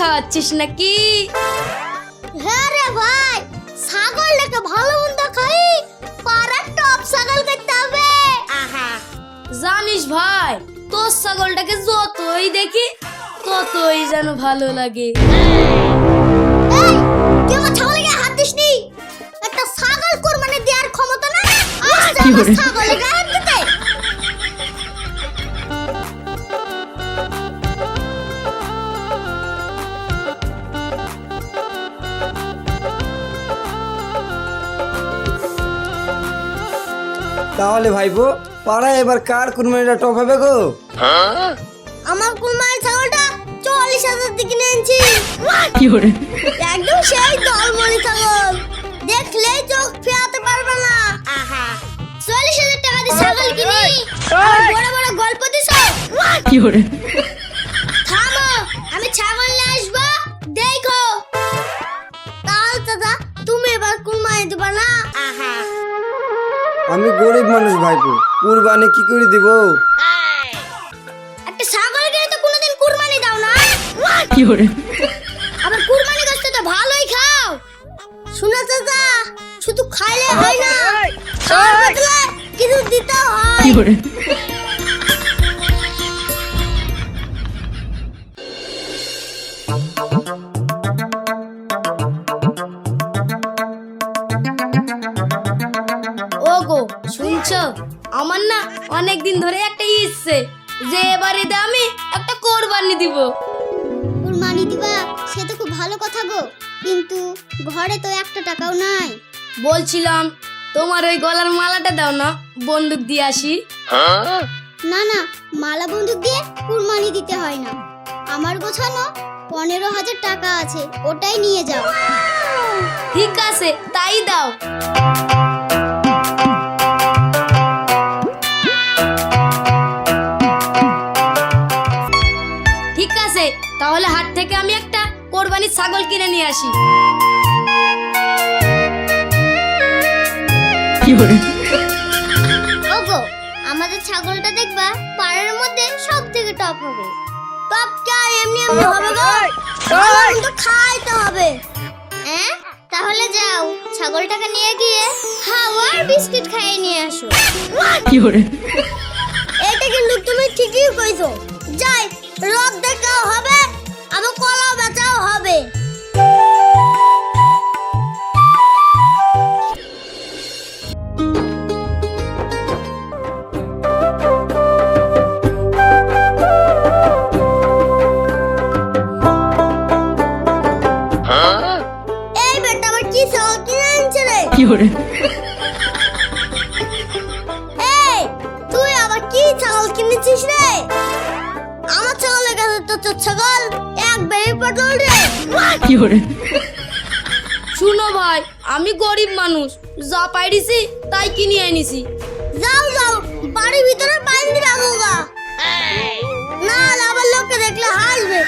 খাওয়াচ্ছিস নাকি? হ্যাঁ রে ভাই ছাগলটাকে ভালো মন্দ খাই পাড়ার টপ ছাগল করতে হবে। জানিস ভাই তোর ছাগলটাকে যতই দেখি ততই যেন ভালো লাগে। এই তুই আমার ছাগলকে হাত দিসনি? একটা ছাগল কোরবানি দেওয়ার ক্ষমতা না? আমার তাহলে ভাইপো পাড়ায় এবার কার কুরবানিটা টপ হবে গো? আমার কুরবানি ছাগলটা চল্লিশ হাজার দিকে নিয়েছি। একদম সেই দলমলি ছাগল। দেখলেই চোখ ফেরাতে পারবে না। চল্লিশ হাজার টাকা দিয়ে ছাগল কিনি। আর বড় বড় গল্প দিছ থামো আমি ছাগল নিয়ে আসব। দেখো। তাহলে দাদা তুমি এবার কুরবানি দিবা না? আমি গরিব মানুষ ভাইপো। কুরবানি কি করে দিব? একটা ছাগল গেলে তো কোনোদিন কুরবানি দাও না। আবার কুরবানি করতে তো ভালোই খাও। শোনা চাচা শুধু খাইলে হয় না খাওয়ার বদলে কিছু দিতে হয়। ও অনেক দিন ধরে একটা ইচ্ছে যে এবারে আমি একটা কোরবানি দিব। কুরবানি দিবা? সে তো খুব ভালো কথা গো। কিন্তু ঘরে তো একটা টাকাও নাই। বলছিলাম তোমার ওই গলার মালাটা দাও না বন্দুক দিয়ে আসি। না না মালা বন্দুক দিয়ে কুরবানি দিতে হয় না। আমার গোছানো পনেরো হাজার টাকা আছে ওটাই নিয়ে যাও। ঠিক আছে তাই দাও। তাহলে হাট থেকে আমি একটা কোরবানির ছাগল কিনে নিয়ে আসি। ওগো আমাদের ছাগলটা দেখবা পাড়ার মধ্যে সব থেকে টপ হবে। টপ কে আর এমনি এমনি হবে গো? খাইতে হবে। হ্যাঁ? তাহলে যাও ছাগলটাকে নিয়ে গিয়ে হাওয়ার বিস্কিট খাইয়ে নিয়ে আসো। এটা কিন্তু তুমি ঠিকই কইছো। যাই রদ দেখাও হবে। আবার কলা বেচাও হবে। এই বেটা আবার কি ছাগল কিনে আনছে রে? এই তো ছাগল এক বেড়ে পটল রে শুনো ভাই আমি গরিব মানুষ। যা পাইছি তাই কিনে এনেছি যাও যাও বাড়ির ভিতরে বাইরে রাখো গা না আবার লোককে দেখলে হাসবে।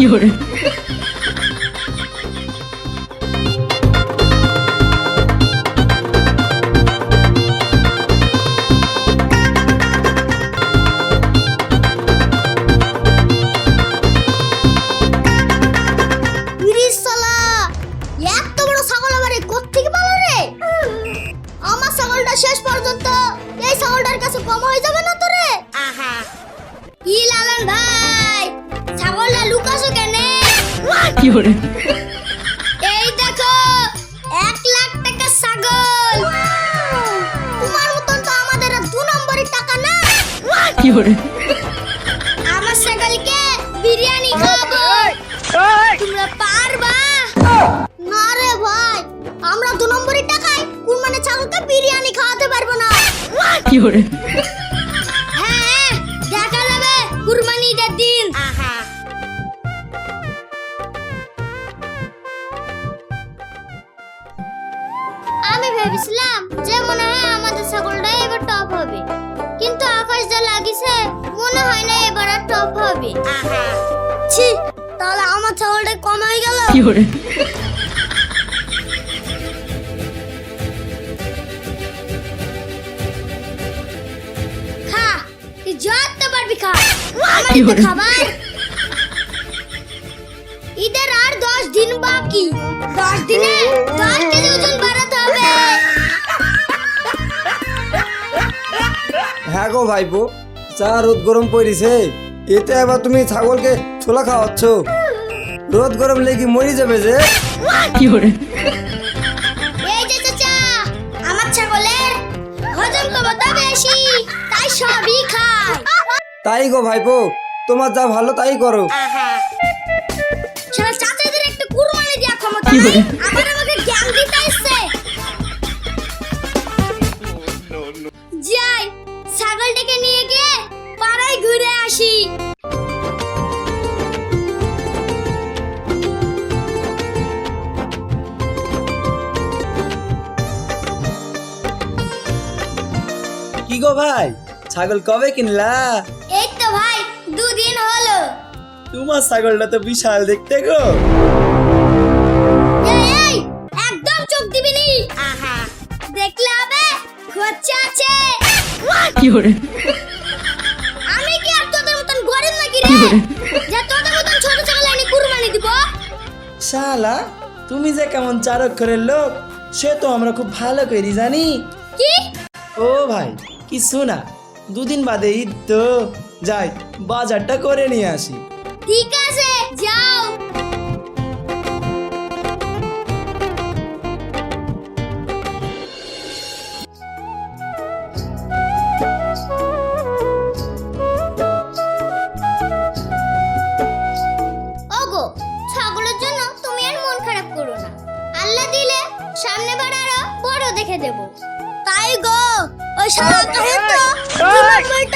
有人 এই দেখো এক লাখ টাকা ছাগল। তোমার মতন তো আমাদের দু নম্বরের টাকা না। আমার ছাগলকে বিরিয়ানি খাব তোমরা পারবা? না রে ভাই আমরা দু নম্বরের টাকায় কুরবানি ছাগলকে বিরিয়ানি খাওয়াতে পারব না। হ্যাঁ ছি তাহলে আমার ছাগলটা কম হয়ে গেল? খা তুই যত পারবি খা। আমার খাবার। ঈদের আর দশ দিন বাকি। দশ দিনে দশ কেজি ওজন বাড়াতে হবে। হ্যাঁ গো ভাইপো যা রোদ গরম পড়িছে। এতে আবার তুমি ছাগলকে ছোলা খাওয়াচ্ছ। রোদ গরম লেগে মরি যাবে যে। এই যে চাচা আমার ছাগলের হজম ক্ষমতা বেশি তাই সবই খায়। তাই গো ভাইপো তোমার যা ভালো তাই করো। চাচাদের একটু কুরবানি দেওয়া ক্ষমতা গো ভাই? ছাগল কবে কিনলা? এই তো ভাই দুদিন হলো। তোমার ছাগলটা তো বিশাল দেখতে গো। এই, একদম চোখ দিবি নি। দেখলে হবে? খরচা আছে। আমি কি আর তোদের মতন গরিব নাকি রে? যে তোদের মতন ছোট ছাগল কুরবানি দিব? শালা তুমি যে কেমন চার অক্ষরের লোক সে তো আমরা খুব ভালো করি জানি? কি? ও ভাই কিছু না। দুদিন বাদে ঈদ তো। যাই, বাজারটা করে নিয়ে আসি। ঠিক আছে, যাও। দেখে দেব। তাই গো। ওই কাহিনী তো?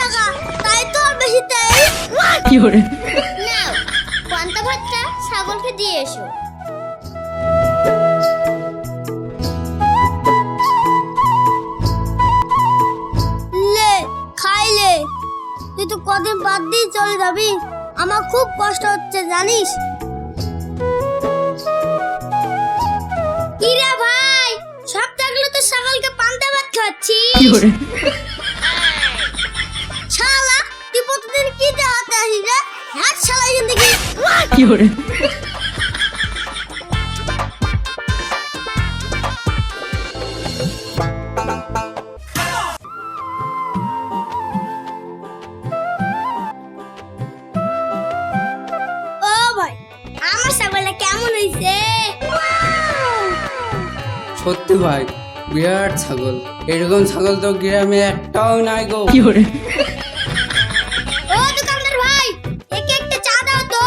টাকা। তাই তো আর বেশি নাও পান্তা ভাতটা ছাগলকে দিয়ে এসো। লে খাইলে তুই তো কদিন বাদ দিয়ে চলে যাবি। আমার খুব কষ্ট হচ্ছে জানিস? খাচ্ছি। শালা তুই প্রতিদিন কি দেখাতে আসিস রে হাত শালা এখান থেকে। ও ভাই আমার ছাগলটা কেমন হইছে সত্যি ভাই বিরাট ছাগল। এরকম ছাগল তো গ্রামে একটাও নাই গো। ও দোকানদার ভাই একে একটা চা দাও তো।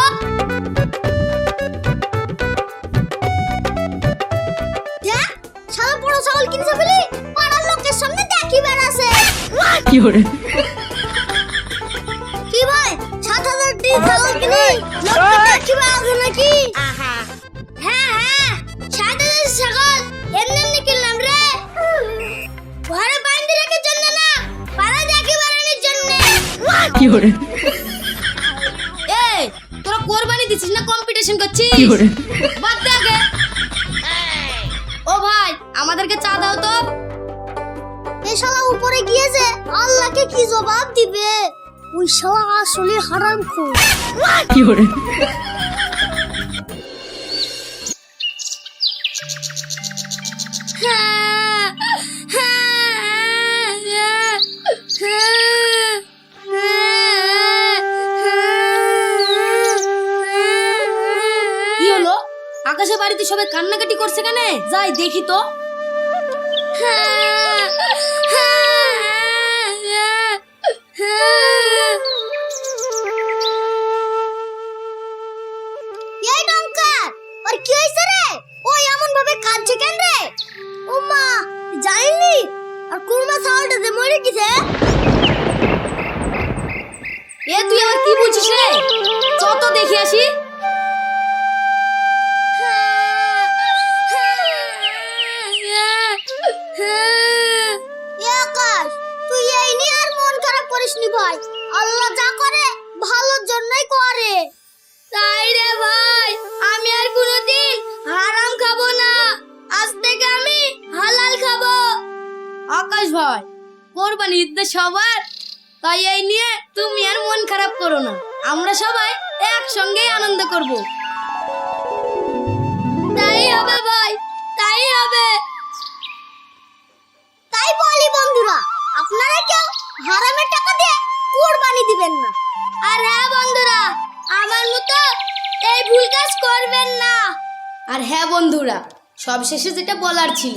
দেখ সাদা বড় ছাগল কিনছে বলি? পাড়ার লোকের সামনে দেখি বেড়াছে কি ভাই সাত হাজার দিয়ে ছাগল কিনে? লোকটা দেখি বেড়াছে নাকি? হ্যাঁ এই তোরা কোরবানি দিছিস না কম্পিটিশন করছিস? বাদ দে আগে। ও ভাই আমাদেরকে চা দাও তো। এ শালা উপরে গিয়েছে আল্লাহকে কি জবাব দিবে? ওই শালা আসলে হারাম খোর কি সবাই কান্নাকাটি করছে কেন? যাই দেখি তো। রে? ও এমন ভাবে কেন রে? ও মা আর মরে গেছে? এ, তুই কি বলছিস রে? চত দেখি আসি। ভাই। আল্লাহ যা করে ভালোর জন্যই করে। তাই রে ভাই আমি আর কোনোদিন হারাম খাব না। আজ থেকে আমি হালাল খাব। আকাশ ভাই কোরবানি ঈদ সবার। তাই এই নিয়ে তুমি আর মন খারাপ করো না। আমরা সবাই একসঙ্গে আনন্দ করব। তাই হবে ভাই তাই হবে। তাই বলি বন্ধুরা আপনারা কেউ হারামের টাকা দিয়ে কোরবানি দিবেন না। আর হ্যাঁ বন্ধুরা, আমার মতো এই ভুল কাজ করবেন না। আর হ্যাঁ বন্ধুরা, সবশেষে যেটা বলার ছিল,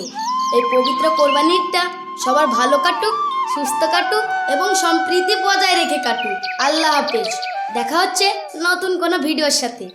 এই পবিত্র কোরবানিটা সবার ভালো কাটুক, সুস্থ কাটুক এবং সম্প্রীতি বজায় রেখে কাটুক। আল্লাহ হাফেজ। দেখা হচ্ছে নতুন কোনো ভিডিওর সাথে।